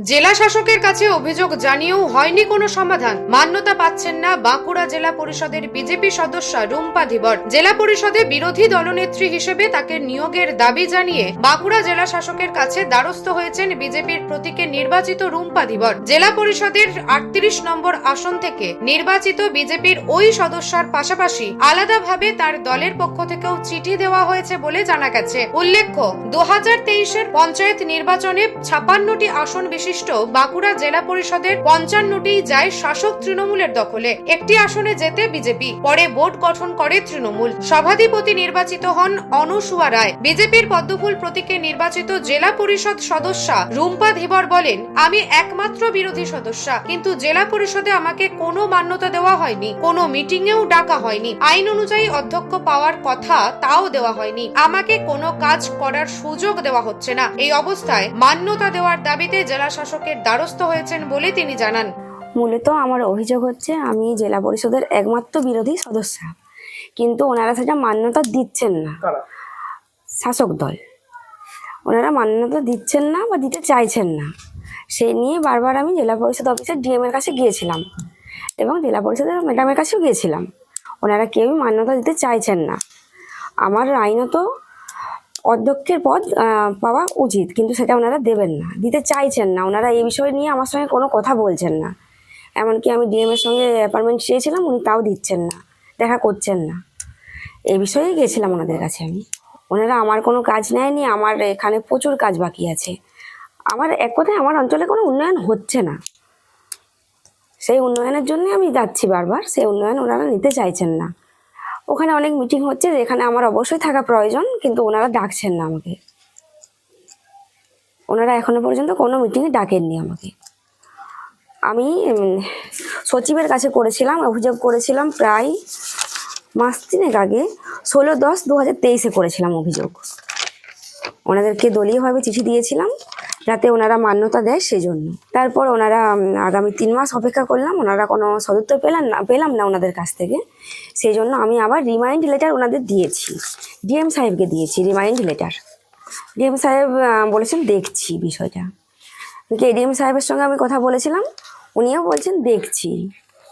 জেলা শাসকের কাছে অভিযোগ জানিয়েও হয়নি কোনো সমাধান। মান্যতা পাচ্ছেন না বাঁকুড়া জেলা পরিষদের বিজেপি সদস্য রুম্পা ধীবর। জেলা পরিষদে বিরোধী দলনেত্রী হিসেবে তাকে নিয়োগের দাবি জানিয়ে বাঁকুড়া জেলা শাসকের কাছে দ্বারস্থ হয়েছেন বিজেপির প্রতীকে নির্বাচিত রুম্পা ধীবর। জেলা পরিষদের আটত্রিশ নম্বর আসন থেকে নির্বাচিত বিজেপির ওই সদস্যার পাশাপাশি আলাদাভাবে তার দলের পক্ষ থেকেও চিঠি দেওয়া হয়েছে বলে জানা গেছে। উল্লেখ্য, দু হাজার তেইশের পঞ্চায়েত নির্বাচনে ছাপান্নটি আসন বিশিষ্ট বাঁকুড়া জেলা পরিষদের পঞ্চান্নটি যায় শাসক তৃণমূলের দখলে। একটি আসনে যেতে বিজেপি, পরে বোর্ড গঠন করে তৃণমূল। সভাধিপতি নির্বাচিত হন অনুসুয়া রায়। বিজেপির পদ্মফুল প্রতীকে নির্বাচিত জেলা পরিষদ সদস্যা রুম্পা ধীবর বলেন, আমি একমাত্র বিরোধী সদস্য, কিন্তু জেলা পরিষদে আমাকে কোনো মান্যতা দেওয়া হয়নি, কোনো মিটিংয়েও ডাকা হয়নি। আইন অনুযায়ী অধ্যক্ষ পাওয়ার কথা তাও দেওয়া হয়নি। আমাকে কোনো কাজ করার সুযোগ দেওয়া হচ্ছে না। এই অবস্থায় মান্যতা দেওয়ার দাবিতে জেলা শাসকের দ্বারস্থ হয়েছেন বলে তিনি জানান। মূলত আমার অভিযোগ হচ্ছে আমি জেলা পরিষদের একমাত্র বিরোধী সদস্য। কিন্তু ওনারা সেটা মান্যতা দিচ্ছেন না। শাসক দল। ওনারা মান্যতা দিচ্ছেন না বা দিতে চাইছেন না। সেই নিয়ে বারবার আমি জেলা পরিষদ অফিসের ডিএম এর কাছে গিয়েছিলাম এবং জেলা পরিষদের ম্যাডামের কাছেও গিয়েছিলাম। ওনারা কেউই মান্যতা দিতে চাইছেন না। আমার আইনত অধ্যক্ষের পদ পাওয়া উচিত, কিন্তু সেটা ওনারা দেবেন না, দিতে চাইছেন না। ওনারা এই বিষয় নিয়ে আমার সঙ্গে কোনো কথা বলছেন না। এমনকি আমি ডিএম এর সঙ্গে অ্যাপয়েন্টমেন্ট চেয়েছিলাম, উনি তাও দিচ্ছেন না, দেখা করছেন না। এই বিষয়ে গেছিলাম ওনাদের কাছে আমি। ওনারা আমার কোনো কাজ নেয়নি, আমার এখানে প্রচুর কাজ বাকি আছে। আমার এক কথায় আমার অঞ্চলে কোনো উন্নয়ন হচ্ছে না। সেই উন্নয়নের জন্য আমি যাচ্ছি বারবার, সেই উন্নয়ন ওনারা নিতে চাইছেন না। ওখানে অনেক মিটিং হচ্ছে যেখানে আমার অবশ্যই থাকা প্রয়োজন, কিন্তু ওনারা ডাকছেন না আমাকে। ওনারা এখনও পর্যন্ত কোনো মিটিংয়ে ডাকেননি আমাকে। আমি সচিবের কাছে করেছিলাম, অভিযোগ করেছিলাম প্রায় মাস তিনেক আগে, ষোলো দশ দু হাজার তেইশে করেছিলাম অভিযোগ। ওনাদেরকে দলীয়ভাবে চিঠি দিয়েছিলাম। যাতে ওনারা মান্যতা দেয় সেজন্য। তারপর ওনারা আগামী তিন মাস অপেক্ষা করলাম, ওনারা কোনো সদুত্তর পেলাম না পেলাম না ওনাদের কাছ থেকে। সেই জন্য আমি আবার রিমাইন্ড লেটার ওনাদের দিয়েছি। ডিএম সাহেবকে দিয়েছি রিমাইন্ড লেটার ডিএম সাহেব বলেছেন দেখছি বিষয়টা। এডিএম সাহেবের সঙ্গে আমি কথা বলেছিলাম, উনিও বলছেন দেখছি।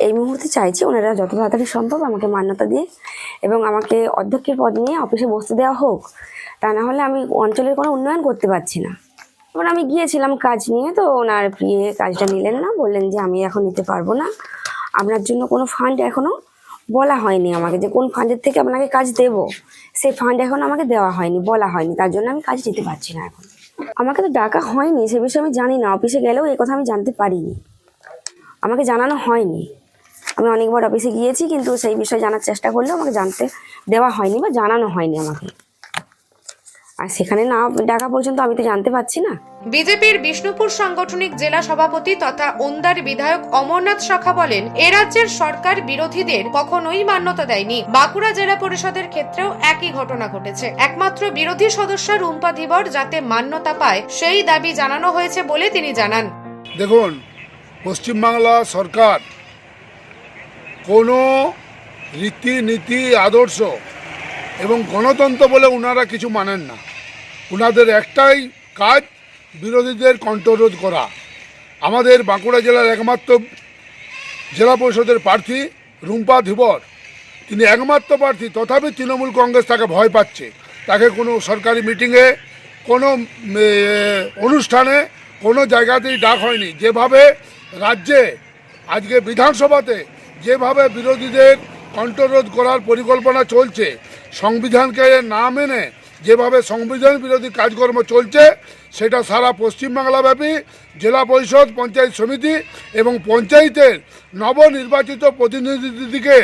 এই মুহূর্তে চাইছি ওনারা যত তাড়াতাড়ি সম্ভব আমাকে মান্যতা দিয়ে এবং আমাকে অধ্যক্ষের পদ নিয়ে অফিসে বসতে দেওয়া হোক। তা না হলে আমি অঞ্চলের কোনো উন্নয়ন করতে পারছি না। এবার আমি গিয়েছিলাম কাজ নিয়ে, তো ওনার প্রিয়ে কাজটা নিলেন না, বললেন যে আমি এখন নিতে পারব না। আপনার জন্য কোনো ফান্ড এখনও বলা হয়নি আমাকে যে কোন ফান্ডের থেকে আপনাকে কাজ দেব। সেই ফান্ড এখন আমাকে দেওয়া হয়নি, বলা হয়নি, তার জন্য আমি কাজ দিতে পারছি না এখন। আমাকে তো ডাকা হয়নি, সে বিষয়ে আমি জানি না অফিসে গেলেও এই কথা আমি জানতে পারিনি। আমাকে জানানো হয়নি। আমি অনেকবার অফিসে গিয়েছি, কিন্তু সেই বিষয়ে জানার চেষ্টা করলেও আমাকে জানতে দেওয়া হয়নি বা জানানো হয়নি আমাকে। আর সেখানে না ডাকা পর্যন্ত আমি তো জানতে পারছি না। বিজেপির বিষ্ণুপুর সাংগঠনিক জেলা সভাপতি তথা ওন্দার বিধায়ক অমরনাথ শাখা বলেন এ রাজ্যের সরকার বিরোধীদের কখনোই মান্যতা দেয়নি। বাঁকুড়া জেলা পরিষদের ক্ষেত্রেও একই ঘটনা ঘটেছে। একমাত্র বিরোধী সদস্য রুম্পা ধীবর যাতে মান্যতা পায় সেই দাবি জানানো হয়েছে বলে তিনি জানান। দেখুন পশ্চিমবাংলা সরকার কোনো রীতিনীতি আদর্শ এবং গণতন্ত্র বলে ওনারা কিছু মানেন না। ওনাদের একটাই কাজ বিরোধীদের কণ্ঠরোধ করা। আমাদের বাঁকুড়া জেলার একমাত্র জেলা পরিষদের প্রার্থী রুম্পা ধীবর। তিনি একমাত্র প্রার্থী, তথাপি তৃণমূল কংগ্রেস তাকে ভয় পাচ্ছে। তাকে কোনো সরকারি মিটিংয়ে, কোনো অনুষ্ঠানে কোনো জায়গাতেই ডাক হয়নি। যেভাবে রাজ্যে, আজকে বিধানসভাতে যেভাবে বিরোধীদের কণ্ঠরোধ করার পরিকল্পনা চলছে, সংবিধানকে না মেনে যেভাবে সংবিধান বিরোধী কাজকর্ম চলছে, সেটা সারা পশ্চিমবাংলাব্যাপী জেলা পরিষদ, পঞ্চায়েত সমিতি এবং পঞ্চায়েতের নবনির্বাচিত প্রতিনিধিদিকে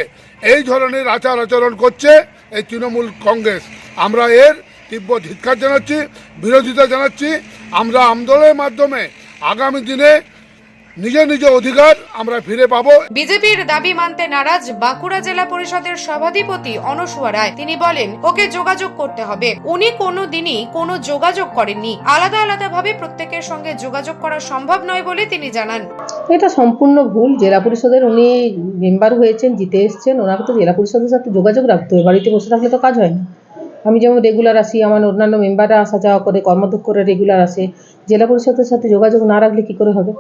এই ধরনের আচার আচরণ করছে এই তৃণমূল কংগ্রেস। আমরা এর তীব্র ধিৎকার জানাচ্ছি, বিরোধিতা জানাচ্ছি। আমরা আন্দোলনের মাধ্যমে আগামী দিনে নিজ নিজ অধিকার আমরা ফিরে পাবো। বিজেপির দাবি মানতে নারাজ বাঁকুড়া জেলা পরিষদের সভাধিপতি অনসুয়া রায়। তিনি বলেন ওকে যোগাযোগ করতে হবে। উনি কোনো দিনই কোনো যোগাযোগ করেননি। আলাদা আলাদা ভাবে প্রত্যেকের সঙ্গে যোগাযোগ করা সম্ভব নয় বলে তিনি জানান। এটা সম্পূর্ণ ভুল। জেলা পরিষদের উনি মেম্বার হয়েছেন জিতে এসছেন। ওনাকে তো জেলা পরিষদের সাথে যোগাযোগ রাখতে হবে। বাড়িতে বসে থাকলে তো কাজ হয় না। আমি যেমন রেগুলার আসি আমার অন্যান্য মেম্বাররা আসা যাওয়া করে কর্মাধ্যক্ষরা রেগুলার আসে। জেলা পরিষদের সাথে যোগাযোগ না রাখলে কী করে হবে?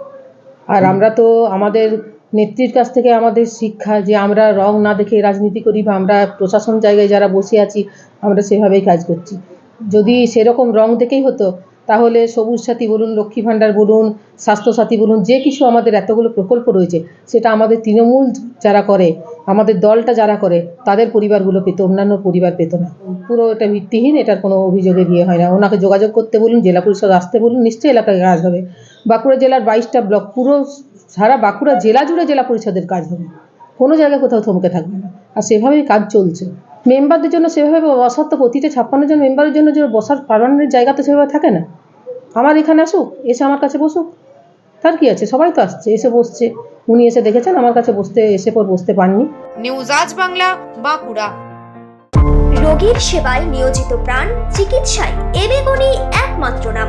আর আমরা তো আমাদের নেত্রীর কাছ থেকে আমাদের শিক্ষা যে আমরা রং না দেখে রাজনীতি করি বা আমরা প্রশাসন জায়গায় যারা বসে আছি আমরা সেভাবেই কাজ করছি। যদি সেরকম রং দেখেই হতো তাহলে সবুজ সাথী বলুন লক্ষ্মী ভাণ্ডার বলুন স্বাস্থ্যসাথী বলুন যে কিছু আমাদের এতগুলো প্রকল্প রয়েছে সেটা আমাদের তৃণমূল যারা করে আমাদের দলটা যারা করে, তাদের পরিবারগুলো পেত, অন্যান্য পরিবার পেত না। পুরো এটা ভিত্তিহীন, এটার কোনো অভিযোগে গিয়ে হয় না। ওনাকে যোগাযোগ করতে বলুন, জেলা পরিষদ আসতে বলুন, নিশ্চয়ই এলাকায় কাজ হবে। বাঁকুড়া জেলার বাইশটা ব্লক, পুরো সারা বাঁকুড়া জেলা জুড়ে জেলা পরিষদের কাজ হবে। কোনো জায়গায় কোথাও থমকে থাকবে না। আর সেভাবেই কাজ চলছে। মেম্বারদের জন্য সেভাবে বসার তো প্রতিটা ছাপ্পান্ন জন মেম্বারের জন্য যে বসার পারমানেন্ট জায়গা তো সেভাবে থাকে না। আমার এখানে আসুক, এসে আমার কাছে বসুক। তার কি আছে? সবাই তো আসছে, এসে বসছে। উনি এসে দেখেছেন আমার কাছে বসতে এসে পর বসতে পারেননি নিউজ আজ বাংলা বাঁকুড়া। রোগীর সেবায় নিয়োজিত প্রাণ চিকিৎসায় এবেগুনি একমাত্র নাম।